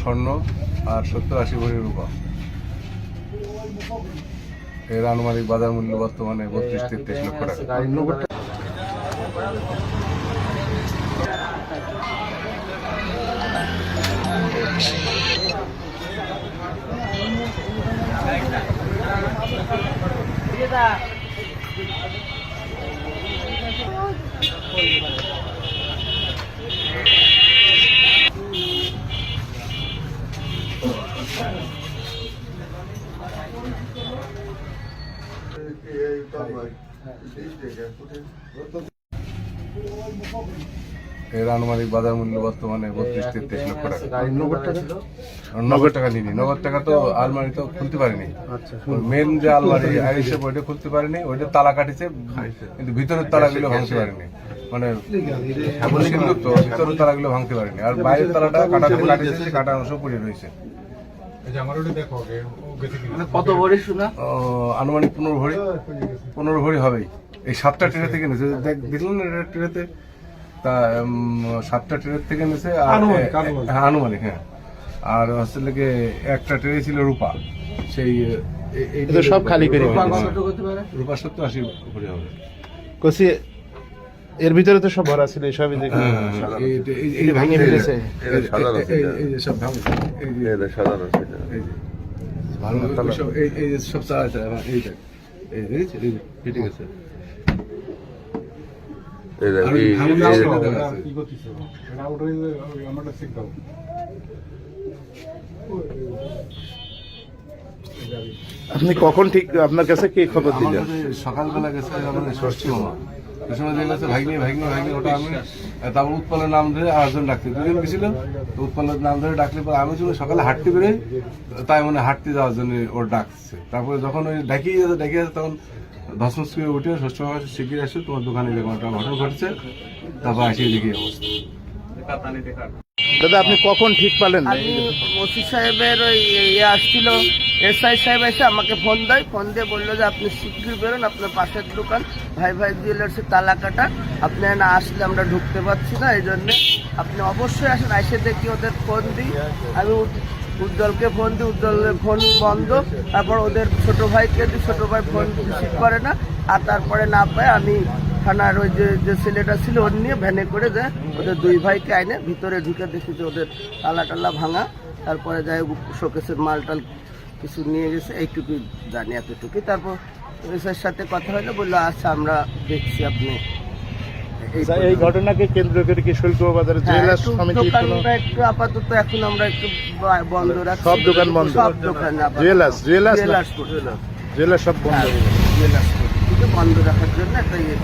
স্বর্ণ আর সত্তর আশি ভরি রূপা। এর আনুমানিক বাজার মূল্য বর্তমানে বত্রিশ তেত্রিশ লক্ষ টাকা। এর আনুমানিক বাজার মূল্য বর্তমানে বত্রিশ তেত্রিশ লক্ষ টাকা। আর নগদ টাকা? নিনি নগদ টাকা তো আলমারি তো খুলতে পারিনি। মেন যে আলমারি আইসে ওইটা খুলতে পারিনি ওইটা তালা কাটিছে কিন্তু ভিতরের তালাগুলো ভাঙতে পারিনি। মানে সিন্ধুক তো ভিতরের তালাগুলো ভাঙতে পারিনি। আর বাইরের তালাটা কাটাতে কাটিছে সে কাটা অংশ পড়ে রয়েছে। কত ভরি শোনা আনুমানিক পনেরো ভরি। পনেরো ভরি হবেই। এই সাতটা ট্রেনে থেকে নিয়েছে দেখলেন না এটা ট্রেনেতে? তা সাতটা ট্রেনের থেকে নিয়েছে আর আনুমানিক হ্যাঁ আর হচ্ছে লেগে একটা ট্রেনে ছিল রূপা। সেই সব খালি করে রূপা সত্তর আশি ভরি হবে। কষি এর ভিতরে তো সব ভরা ছিল এইসবই দেখুন হ্যাঁ, হ্যাঁ, ভেঙে ফেলেছে। এই- এই- এই- এই যে সব ভাঙছে এই যে এই যে ভালো এই এই যে সব আছে আমার এই ফেটে গেছে। আপনি কখন ঠিক আপনার কাছে কি খবর দিলেন? সকালবেলা গেছে আমাদের ষষ্ঠী মামা। ওই সময় দেখে গেছে ভাগ্নি ভাগ্নি ভাগ্নি ওটা আমি তারপর উৎপলের নাম ধরে আরেকজন ডাকতে দুজন গেছিল তো উৎপলের নাম ধরে ডাকলে পরে আমি শুনে সকালে হাঁটতে বেরোই তাই মানে হাঁটতে যাওয়ার জন্য ওর ডাকছে। তারপরে যখন ওই ডাকিয়ে যাচ্ছে ডাকিয়ে যাচ্ছে তখন ধসমস করে উঠে ষষ্ঠ মামা শিখিয়ে আসে তোমার দোকানে এরকম একটা ঘটনা ঘটেছে তারপর আসিয়ে দেখি অবস্থা। দাদা আপনি কখন ঠিক পালেন? আমি ওসি সাহেবের ওই ইয়ে আসছিল এসআই সাহেব এসে আমাকে ফোন দেয়। ফোন দিয়ে বলল যে, আপনি শীঘ্রই বেরোন, আপনার পাশের দোকান, ভাই ভাই জুয়েলার্সের তালা কাটা। আপনি না আসলে আমরা ঢুকতে পারছি না, এই জন্যে আপনি অবশ্যই আসেন, এসে দেখি ওদের ফোন দিই। আমি উজ্জ্বলকে ফোন দিই, উজ্জ্বলের ফোন বন্ধ। তারপর ওদের ছোট ভাইকে দিই, ছোটো ভাই ফোন রিসিভ করে না। আর তারপরে না পাই আমি থানার ওই যে যে ছেলেটা ছিল, ওর নিয়ে ভ্যানে করে যায়। ওদের দুই ভাইকে আইনে ভিতরে ঢুকে দেখি যে ওদের তালা টালা ভাঙা। তারপরে যাই শোকেসের মাল টাল কিছু নিয়ে গেছে এইটুকুই জানি এতটুকুই তারপর এসের সাথে কথা হলো বলল আচ্ছা আমরা দেখছি আপনি এই আচ্ছা, ঘটনাকে কেন্দ্র করে কি শুল্ক বাজারে হ্যাঁ, একটু কোনো দোকানটা একটু আপাতত এখন আমরা একটু বন্ধ রাখছি সব দোকান বন্ধ? সব দোকান না? জুয়েলার্স করে। সব বন্ধ হ্যাঁ, করে। বন্ধ রাখার জন্য একটা ইয়ে।